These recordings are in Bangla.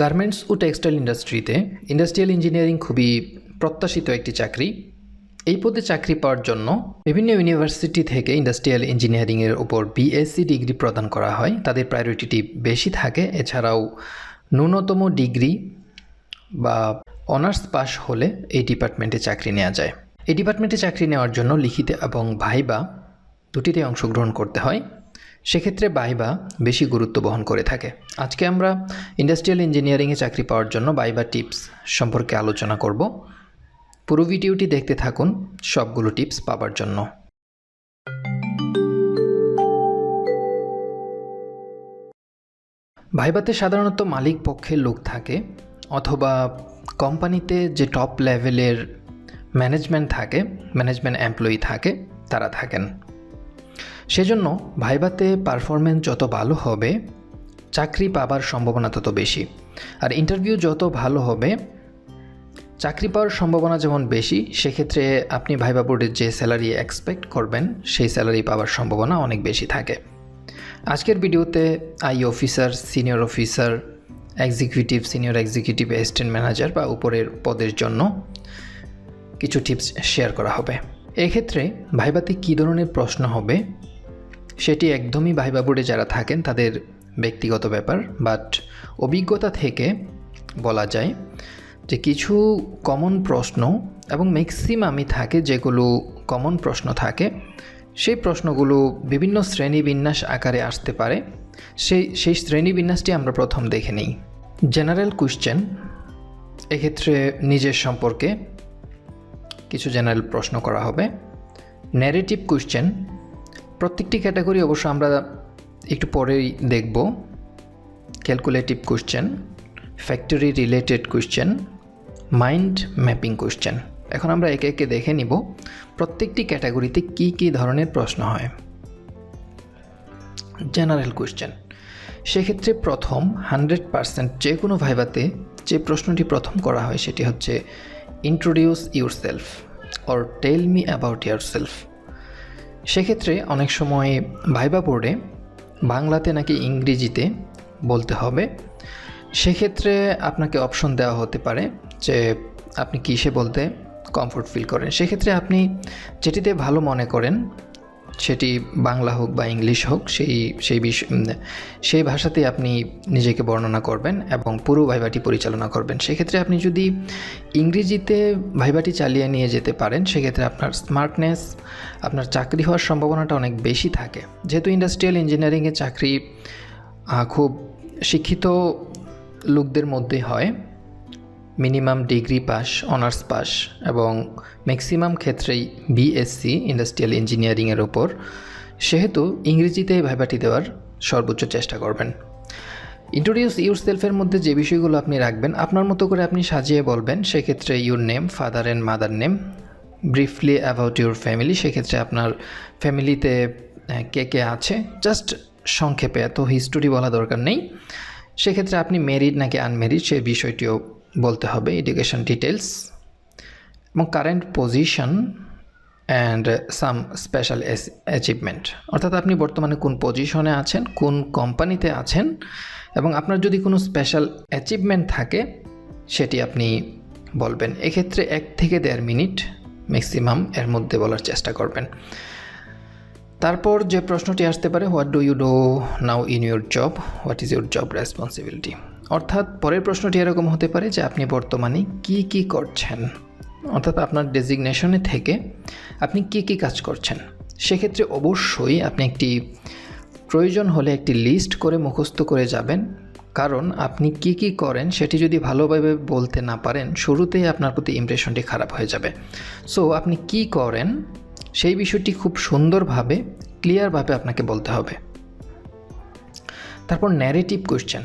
গার্মেন্টস ও টেক্সটাইল ইন্ডাস্ট্রিতে ইন্ডাস্ট্রিয়াল ইঞ্জিনিয়ারিং খুবই প্রত্যাশিত একটি চাকরি। এই পদে চাকরি পাওয়ার জন্য বিভিন্ন ইউনিভার্সিটি থেকে ইন্ডাস্ট্রিয়াল ইঞ্জিনিয়ারিংয়ের উপর বিএসসি ডিগ্রি প্রদান করা হয়। তাদের প্রায়োরিটি বেশি থাকে। এছাড়াও ন্যূনতম ডিগ্রি বা অনার্স পাস হলে এই ডিপার্টমেন্টে চাকরি নেওয়া যায়। এই ডিপার্টমেন্টে চাকরি নেওয়ার জন্য লিখিত এবং ভাইবা দুটিতে অংশগ্রহণ করতে হয়। সেক্ষেত্রে বাইবা বেশি গুরুত্ব বহন করে থাকে। আজকে আমরা ইন্ডাস্ট্রিয়াল ইঞ্জিনিয়ারিংয়ে চাকরি পাওয়ার জন্য বাইবা টিপস সম্পর্কে আলোচনা করব। পুরো ভিডিওটি দেখতে থাকুন, সবগুলো টিপস পাওয়ার জন্য। ভাইবাতে সাধারণত মালিক পক্ষের লোক থাকে, অথবা কোম্পানিতে যে টপ লেভেলের ম্যানেজমেন্ট থাকে ম্যানেজমেন্ট এমপ্লয়ি থাকে, তারা থাকেন। সেজন্য ভাইবাতে পারফরমেন্স যত ভালো হবে, চাকরি পাবার সম্ভাবনা তত বেশি। আর ইন্টারভিউ যত ভালো হবে, চাকরি পাওয়ার সম্ভাবনা যেমন বেশি, সেক্ষেত্রে আপনি ভাইবা বোর্ডের যে স্যালারি এক্সপেক্ট করবেন, সেই স্যালারি পাওয়ার সম্ভাবনা অনেক বেশি থাকে। আজকের ভিডিওতে I officer senior officer executive senior executive assistant manager বা উপরের পদের জন্য কিছু টিপস শেয়ার করা হবে। এক্ষেত্রে ভাইবাতে কী ধরনের প্রশ্ন হবে সেটি একদমই ভাইবা বোর্ডে যারা থাকেন তাদের ব্যক্তিগত ব্যাপার। বাট অভিজ্ঞতা থেকে বলা যায় যে কিছু কমন প্রশ্ন এবং ম্যাক্সিমামই থাকে যেগুলো কমন প্রশ্ন থাকে, সেই প্রশ্নগুলো বিভিন্ন শ্রেণীবিন্যাস আকারে আসতে পারে। সেই সেই শ্রেণীবিন্যাসটি আমরা প্রথম দেখে নিই। জেনারেল কোশ্চেন এক্ষেত্রে নিজের সম্পর্কে কিছু জেনারেল প্রশ্ন করা হবে। ন্যারেটিভ কোশ্চেন প্রত্যেকটি ক্যাটাগরি অবশ্য আমরা একটু পরেই দেখব। Calculative question factory related question mind mapping question এখন আমরা একে একে দেখে নিব প্রত্যেকটি ক্যাটাগরিতে কি কি ধরনের প্রশ্ন হয়। জেনারেল কোশ্চেন সেক্ষেত্রে প্রথম হান্ড্রেড পারসেন্ট যে কোনো ভাইভাতে যে প্রশ্নটি প্রথম করা হয় সেটি হচ্ছে introduce yourself or tell me about yourself সেক্ষেত্রে অনেক সময় ভাইবা বোর্ডে বাংলাতে নাকি ইংরেজিতে বলতে হবে। সেক্ষেত্রে আপনাকে অপশন দেওয়া হতে পারে যে আপনি কিসে বলতে কমফোর্ট ফিল করেন। সেক্ষেত্রে আপনি যেটিতে ভালো মনে করেন সেটি বাংলা হোক বা ইংলিশ হোক, সেই সেই বিষয় সেই ভাষাতেই আপনি নিজেকে বর্ণনা করবেন এবং পুরো ভাইবাটি পরিচালনা করবেন। সেক্ষেত্রে আপনি যদি ইংরেজিতে ভাইবাটি চালিয়ে নিয়ে যেতে পারেন, সেক্ষেত্রে আপনার স্মার্টনেস আপনার চাকরি হওয়ার সম্ভাবনাটা অনেক বেশি থাকে। যেহেতু ইন্ডাস্ট্রিয়াল ইঞ্জিনিয়ারিংয়ে চাকরি খুব শিক্ষিত লোকদের মধ্যে হয় minimum degree pass, honours pass এবং ম্যাক্সিমাম ক্ষেত্রেই বিএসসি ইন্ডাস্ট্রিয়াল ইঞ্জিনিয়ারিংয়ের ওপর। সেহেতু ইংরেজিতে ভাইবাটি দেওয়ার সর্বোচ্চ চেষ্টা করবেন। ইন্ট্রোডিউস ইউর সেলফের মধ্যে যে বিষয়গুলো আপনি রাখবেন, আপনার মতো করে আপনি সাজিয়ে বলবেন, সেক্ষেত্রে your name father and mother name briefly about your family সেক্ষেত্রে আপনার ফ্যামিলিতে কে কে আছে জাস্ট সংক্ষেপে এত হিস্টোরি বলা দরকার নেই। সেক্ষেত্রে আপনি মেরিড নাকি আনমেরিড সেই বিষয়টিও বলতে হবে এডুকেশন ডিটেলস এবং current position and some special achievement অর্থাৎ আপনি বর্তমানে কোন পজিশনে আছেন, কোন কোম্পানিতে আছেন এবং আপনার যদি কোনো স্পেশাল অ্যাচিভমেন্ট থাকে, সেটি আপনি বলবেন। এক্ষেত্রে এক থেকে দেড় মিনিট ম্যাক্সিমাম এর মধ্যে বলার চেষ্টা করবেন। তারপর যে প্রশ্নটি আসতে পারে what do you do now in your job what is your job responsibility অর্থাৎ পরের প্রশ্নটি এরকম হতে পারে যে আপনি বর্তমানে কি কি করছেন? অর্থাৎ আপনার ডেজিগনেশনে থেকে আপনি কি কি কাজ করছেন? সেক্ষেত্রে অবশ্যই আপনি একটি প্রয়োজন হলে একটি লিস্ট করে মুখস্থ করে যাবেন। কারণ আপনি কি কি করেন সেটি যদি ভালোভাবে বলতে না পারেন, শুরুতেই আপনার প্রতি ইমপ্রেশনটি খারাপ হয়ে যাবে। সো আপনি কি করেন সেই বিষয়টি খুব সুন্দরভাবে ক্লিয়ারভাবে আপনাকে বলতে হবে। তারপর ন্যারেটিভ কোয়েশ্চেন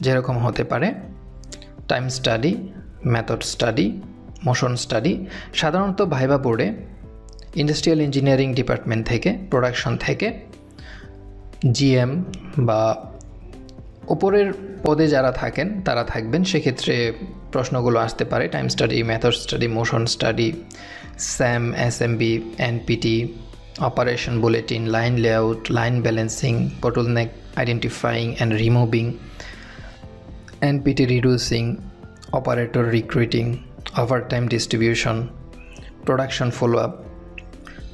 যেরকম হতে পারে। Time study method study motion study সাধারণত ভাইবা বোর্ডে ইন্ডাস্ট্রিয়াল ইঞ্জিনিয়ারিং ডিপার্টমেন্ট থেকে প্রোডাকশন থেকে জিএম বা ওপরের পদে যারা থাকেন, তারা থাকবেন। সেক্ষেত্রে প্রশ্নগুলো আসতে পারে time study method study motion study SAM S M B NPT operation bulletin line layout line balancing neck identifying and removing NPT reducing operator recruiting overtime distribution production follow up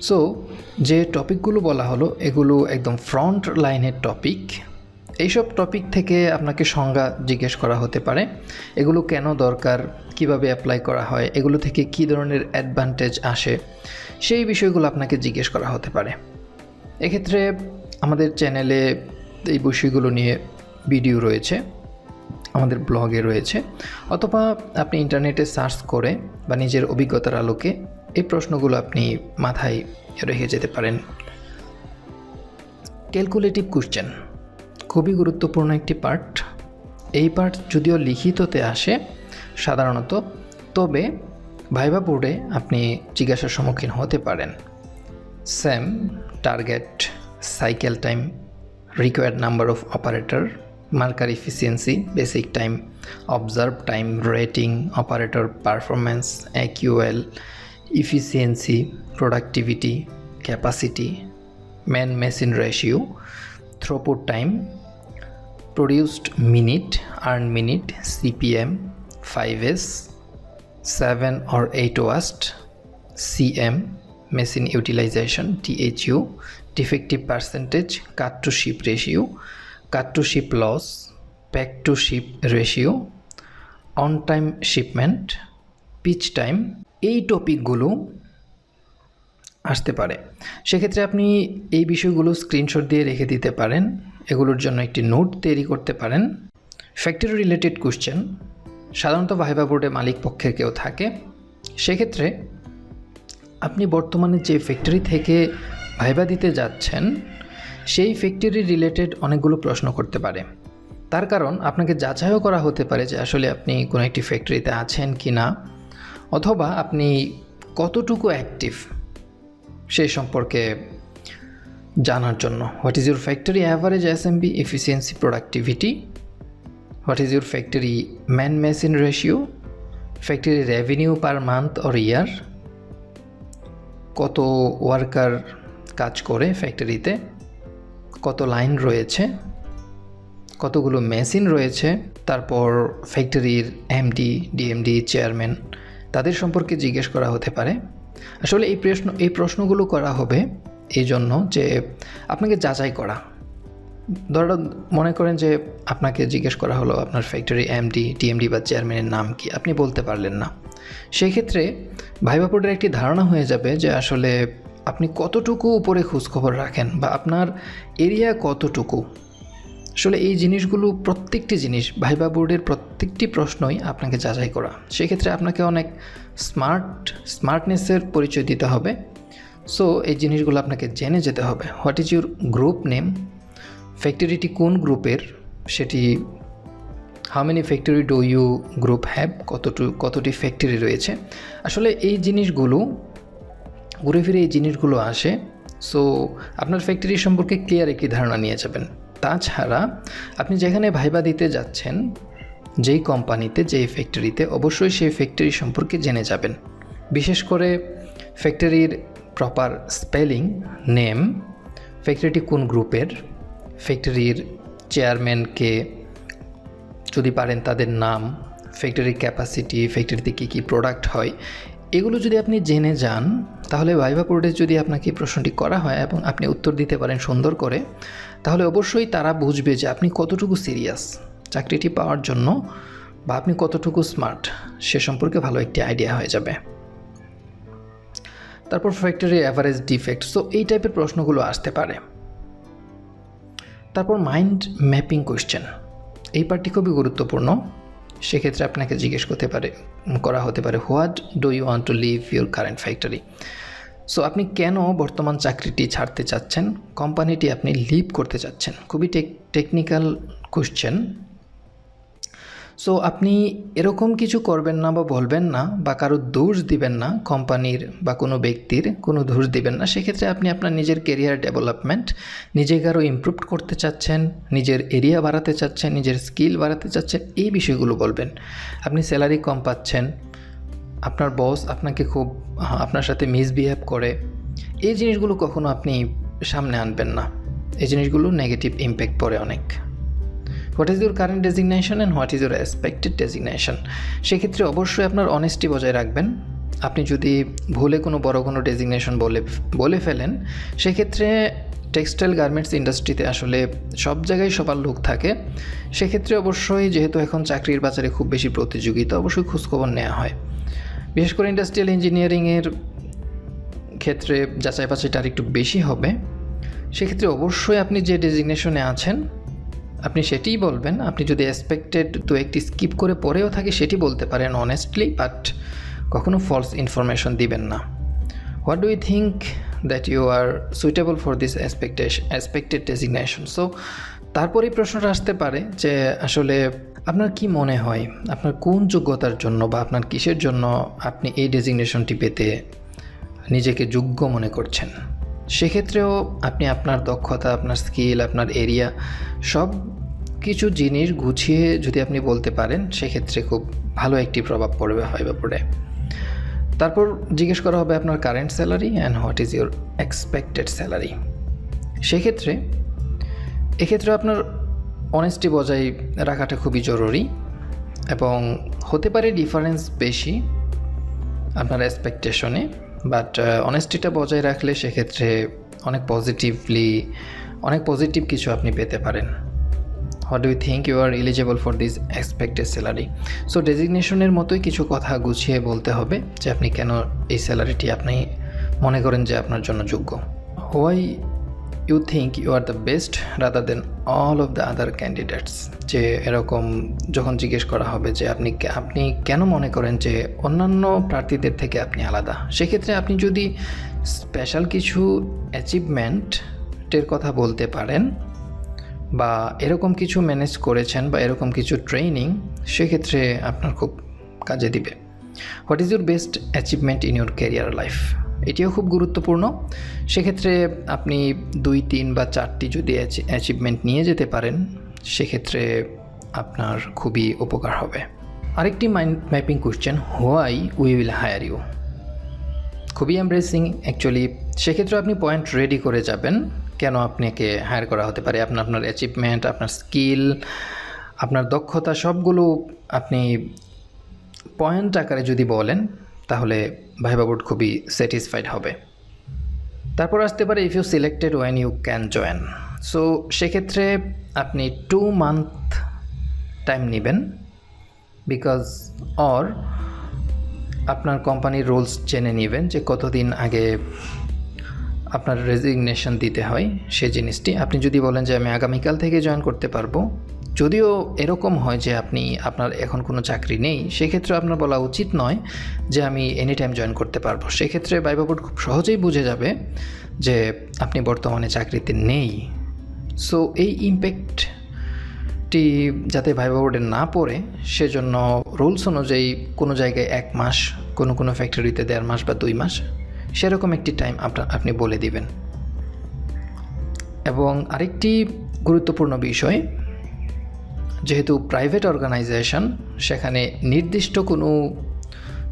so যে টপিকগুলো বলা হলো, এগুলো একদম ফ্রন্ট লাইনের টপিক এইসব টপিক থেকে আপনাকে সংজ্ঞা জিজ্ঞেস করা হতে পারে। এগুলো কেন দরকার? কীভাবে অ্যাপ্লাই করা হয়? এগুলো থেকে কী ধরনের অ্যাডভান্টেজ আসে? সেই বিষয়গুলো আপনাকে জিজ্ঞেস করা হতে পারে। এক্ষেত্রে আমাদের চ্যানেলে এই বিষয়গুলো নিয়ে ভিডিও রয়েছে। আমাদের ব্লগে রয়েছে। অথবা আপনি ইন্টারনেটে সার্চ করে বা নিজের অভিজ্ঞতার আলোকে এই প্রশ্নগুলো আপনি মাথায় রেখে যেতে পারেন। ক্যালকুলেটিভ কোশ্চেন খুবই গুরুত্বপূর্ণ একটি পার্ট এই পার্ট যদিও লিখিততে আসে, সাধারণত তবে ভাইবা বোর্ডে আপনি জিজ্ঞাসার সম্মুখীন হতে পারেন। SAM target cycle time required number of operator marker efficiency basic time observe time rating operator performance AQL efficiency productivity capacity man machine ratio throughput time produced minute earned minute cpm 5s 7 or 8 watt cm machine utilization thu defective percentage cut to ship ratio cut to ship loss, pack to ship ratio, on time shipment এই টপিকগুলো আসতে পারে। সেক্ষেত্রে আপনি এই বিষয়গুলো স্ক্রিনশট দিয়ে রেখে দিতে পারেন। এগুলোর জন্য একটি নোট তৈরি করতে পারেন। ফ্যাক্টরি রিলেটেড কোশ্চেন সাধারণত ভাইবা বোর্ডে মালিক পক্ষের কেউ থাকে। সেক্ষেত্রে আপনি বর্তমানে যে ফ্যাক্টরি থেকে ভাইবা দিতে যাচ্ছেন সেই ফ্যাক্টরি রিলেটেড অনেকগুলো প্রশ্ন করতে পারে। তার কারণ আপনাকে যাচাইও করা হতে পারে যে আসলে আপনি কোনো একটি ফ্যাক্টরিতে আছেন কি না অথবা আপনি কতটুকু অ্যাক্টিভ সেই সম্পর্কে জানার জন্য। What is your factory average assembly efficiency productivity what is your factory man machine ratio factory revenue per month or year কত ওয়ার্কার কাজ করে ফ্যাক্টরিতে কত লাইন রয়েছে, কতগুলো মেশিন রয়েছে, তারপর ফ্যাক্টরির এমডি ডিএমডি চেয়ারম্যান, তাদের সম্পর্কে জিজ্ঞেস করা হতে পারে। আসলে এই প্রশ্ন, এই প্রশ্নগুলো করা হবে এই জন্য যে আপনাকে যাচাই করা। ধরো, মনে করেন যে আপনাকে জিজ্ঞেস করা হলো আপনার ফ্যাক্টরি এমডি ডিএমডি বা চেয়ারম্যানের নাম কি? আপনি বলতে পারলেন না। সেই ক্ষেত্রে ভাইবা একটি ধারণা হয়ে যাবে যে আসলে আপনি কতটুকু উপরে খোঁজখবর রাখেন বা আপনার এরিয়া কতটুকু? আসলে এই জিনিসগুলো প্রত্যেকটি জিনিস ভাইবা বোর্ডের প্রত্যেকটি প্রশ্নই আপনাকে যাচাই করা। সেক্ষেত্রে আপনাকে অনেক স্মার্ট, স্মার্টনেসের পরিচয় দিতে হবে। সো, এই জিনিসগুলো আপনাকে জেনে যেতে হবে। What is your group name? ফ্যাক্টরিটি কোন গ্রুপের? সেটি, how many factory do you group have? কতটু, কতটি ফ্যাক্টরি রয়েছে? আসলে এই জিনিসগুলো ঘুরে ফিরে এই জিনিসগুলো আসে। সো আপনার ফ্যাক্টরি সম্পর্কে ক্লিয়ার একটি ধারণা নিয়ে যাবেন। তাছাড়া, আপনি যেখানে ভাইবা দিতে যাচ্ছেন, যেই কোম্পানিতে, যেই ফ্যাক্টরিতে অবশ্যই সেই ফ্যাক্টরি সম্পর্কে জেনে যাবেন। বিশেষ করে ফ্যাক্টরির প্রপার স্পেলিং নেম ফ্যাক্টরিটি কোন গ্রুপের ফ্যাক্টরির চেয়ারম্যানকে যদি পারেন তাদের নাম ফ্যাক্টরির ক্যাপাসিটি ফ্যাক্টরিতে কী কী প্রোডাক্ট হয় এগুলো যদি আপনি জেনে যান, তাহলে ভাইভা বোর্ডে যদি আপনাকে প্রশ্নটি করা হয় এবং আপনি উত্তর দিতে পারেন সুন্দর করে, তাহলে অবশ্যই তারা বুঝবে যে আপনি কতটুকু সিরিয়াস চাকরিটি পাওয়ার জন্য বা আপনি কতটুকু স্মার্ট, সে সম্পর্কে ভালো একটি আইডিয়া হয়ে যাবে। তারপর ফ্যাক্টরি অ্যাভারেজ ডিফেক্ট সো এই টাইপের প্রশ্নগুলো আসতে পারে। তারপর মাইন্ড ম্যাপিং কোয়েশ্চেন এই পার্টটি খুবই গুরুত্বপূর্ণ, সেক্ষেত্রে আপনাকে জিজ্ঞেস করতে পারে করা হতে পারে। What do you want to leave your current factory so আপনি কেন বর্তমান চাকরিটি ছাড়তে চাচ্ছেন? কোম্পানিটি আপনি লিভ করতে চাচ্ছেন। খুবই টেকনিক্যাল কোশ্চেন সো আপনি এরকম কিছু করবেন না বা বলবেন না বা কারও দোষ দিবেন না কোম্পানির বা কোনো ব্যক্তির কোনো দোষ দিবেন না, সেক্ষেত্রে আপনি আপনার নিজের কেরিয়ার ডেভেলপমেন্ট নিজেকে আরও ইমপ্রুভ করতে চাচ্ছেন, নিজের এরিয়া বাড়াতে চাচ্ছেন, নিজের স্কিল বাড়াতে চাচ্ছেন, এই বিষয়গুলো বলবেন। আপনি স্যালারি কম পাচ্ছেন, আপনার বস আপনাকে খুব আপনার সাথে মিসবিহেভ করে, এই জিনিসগুলো কখনো আপনি সামনে আনবেন না। এই জিনিসগুলো নেগেটিভ ইম্প্যাক্ট পড়ে অনেক। What is your current designation and what is your expected designation সেক্ষেত্রে অবশ্যই আপনার অনেস্টি বজায় রাখবেন। আপনি যদি ভুলে কোনো বড় কোনো ডেজিগনেশন বলে বলে ফেলেন, সেক্ষেত্রে টেক্সটাইল গার্মেন্টস ইন্ডাস্ট্রিতে আসলে সব জায়গায় সবার লোক থাকে। সেক্ষেত্রে অবশ্যই যেহেতু এখন চাকরির বাজারে খুব বেশি প্রতিযোগিতা, অবশ্যই খোঁজখবর নেওয়া হয়। বিশেষ করে ইন্ডাস্ট্রিয়াল ইঞ্জিনিয়ারিংয়ের ক্ষেত্রে যাচাই বাছাইটা আর একটু বেশি হবে। সেক্ষেত্রে অবশ্যই আপনি যে ডেজিগনেশনে আছেন আপনি সেটিই বলবেন। আপনি যদি এক্সপেক্টেড দু একটি স্কিপ করে পরেও থাকে সেটি বলতে পারেন অনেস্টলি বাট কখনো ফলস ইনফরমেশন দিবেন না। What do you think that you are suitable for this expectation expected designation so তারপরেই প্রশ্নটা আসতে পারে যে আসলে আপনার কি মনে হয়? আপনার কোন যোগ্যতার জন্য বা আপনার কিসের জন্য আপনি এই ডেজিগনেশনটি পেতে নিজেকে যোগ্য মনে করছেন? সেক্ষেত্রেও আপনি আপনার দক্ষতা, আপনার স্কিল আপনার এরিয়া সব কিছু জিনিস গুছিয়ে যদি আপনি বলতে পারেন, সেক্ষেত্রে খুব ভালো একটি প্রভাব পড়বে হয় ব্যাপারে তারপর জিজ্ঞেস করা হবে আপনার current salary and what is your expected salary সেক্ষেত্রে এক্ষেত্রে আপনার অনেস্টি বজায় রাখাটা খুবই জরুরি এবং হতে পারে ডিফারেন্স বেশি আপনার এক্সপেকটেশনে বাট অনেস্টিটা বজায় রাখলে সেক্ষেত্রে অনেক পজিটিভলি অনেক পজিটিভ কিছু আপনি পেতে পারেন। What you think you are eligible for this expected salary so ডেজিগনেশনের মতোই কিছু কথা গুছিয়ে বলতে হবে যে আপনি কেন এই স্যালারিটি আপনি মনে করেন যে আপনার জন্য যোগ্য। Why you think you are the best rather than all of the other candidates যে এরকম যখন জিজ্ঞেস করা হবে যে আপনি আপনি কেন মনে করেন যে অন্যান্য প্রার্থীদের থেকে আপনি আলাদা? সেক্ষেত্রে আপনি যদি স্পেশাল কিছু অ্যাচিভমেন্টের কথা বলতে পারেন বা এরকম কিছু ম্যানেজ করেছেন বা এরকম কিছু ট্রেনিং সেক্ষেত্রে আপনার খুব কাজে দিবে। What is your best achievement in your career life এটিও খুব গুরুত্বপূর্ণ। সেক্ষেত্রে আপনি দুই, তিন বা চারটি যদি অ্যাচিভমেন্ট নিয়ে যেতে পারেন, সেক্ষেত্রে আপনার খুবই উপকার হবে। আরেকটি mind mapping question why we will hire you খুবই এমব্রেসিং অ্যাকচুয়ালি সেক্ষেত্রে আপনি পয়েন্ট রেডি করে যাবেন, কেন আপনাকে হায়ার করা হতে পারে? আপনার আপনার অ্যাচিভমেন্ট আপনার স্কিল আপনার দক্ষতা, সবগুলো আপনি পয়েন্ট আকারে যদি বলেন তাহলে ভাইবা বোর্ড খুবই স্যাটিসফাইড হবে। তারপর আসতে পারে if you selected when you can join so সেক্ষেত্রে আপনি টু মান্থ টাইম নেবেন বিকজ অর আপনার কোম্পানির রুলস জেনে নেবেন যে কতদিন আগে আপনার রেজিগনেশন দিতে হয়, সে জিনিসটি। আপনি যদি বলেন যে আমি আগামীকাল থেকে জয়েন করতে পারব যদিও এরকম হয় যে আপনি, আপনার এখন কোনো চাকরি নেই, সেক্ষেত্রে আপনার বলা উচিত নয় যে আমি এনি টাইম জয়েন করতে পারব। সেক্ষেত্রে বাইবা বোর্ড খুব সহজেই বুঝে যাবে যে আপনি বর্তমানে চাকরিতে নেই। সো এই ইম্প্যাক্টটি যাতে ভাইবা বোর্ডে না পড়ে, সেজন্য রুলস অনুযায়ী কোনো জায়গায় এক মাস, কোনো কোনো ফ্যাক্টরিতে দেড় মাস বা দুই মাস, সেরকম একটি টাইম আপনার আপনি বলে দিবেন। এবং আরেকটি গুরুত্বপূর্ণ বিষয় যেহেতু প্রাইভেট অর্গানাইজেশন সেখানে নির্দিষ্ট কোনো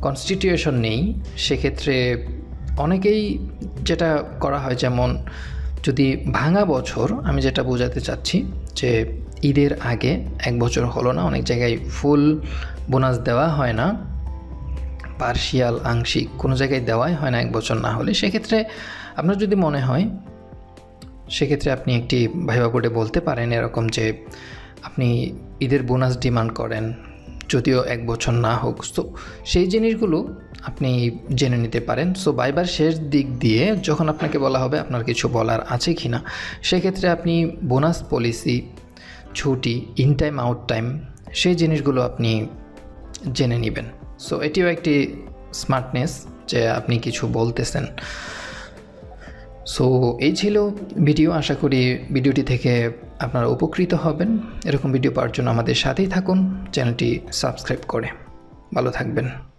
কনস্টিটিউশন নেই, সেক্ষেত্রে অনেকেই যেটা করা হয়, যেমন যদি ভাঙা বছর, আমি যেটা বোঝাতে চাচ্ছি যে ঈদের আগে এক বছর হলো না, অনেক জায়গায় ফুল বোনাস দেওয়া হয় না পার্শিয়াল আংশিক কোনো জায়গায় দেওয়াই হয় না এক বছর না হলে, সেক্ষেত্রে আপনার যদি মনে হয়, সেক্ষেত্রে আপনি একটি ভাইবা বোর্ডে বলতে পারেন এরকম যে আপনি ঈদের বোনাস ডিমান্ড করেন, যদিও এক বছর না হোক, তো সেই জিনিসগুলো আপনি জেনে নিতে পারেন। সো বাইবার শেষ দিক দিয়ে যখন আপনাকে বলা হবে আপনার কিছু বলার আছে কি না সেক্ষেত্রে আপনি বোনাস পলিসি, ছুটি, ইন টাইম, আউট টাইম, সেই জিনিসগুলো আপনি জেনে নেবেন। সো এটিও একটি স্মার্টনেস যে আপনি কিছু বলতেছেন। সো এই ছিল ভিডিও। আশা করি ভিডিওটি থেকে আপনারা উপকৃত হবেন। এরকম ভিডিও পাওয়ার জন্য আমাদের সাথেই থাকুন। চ্যানেলটি সাবস্ক্রাইব করে। ভালো থাকবেন।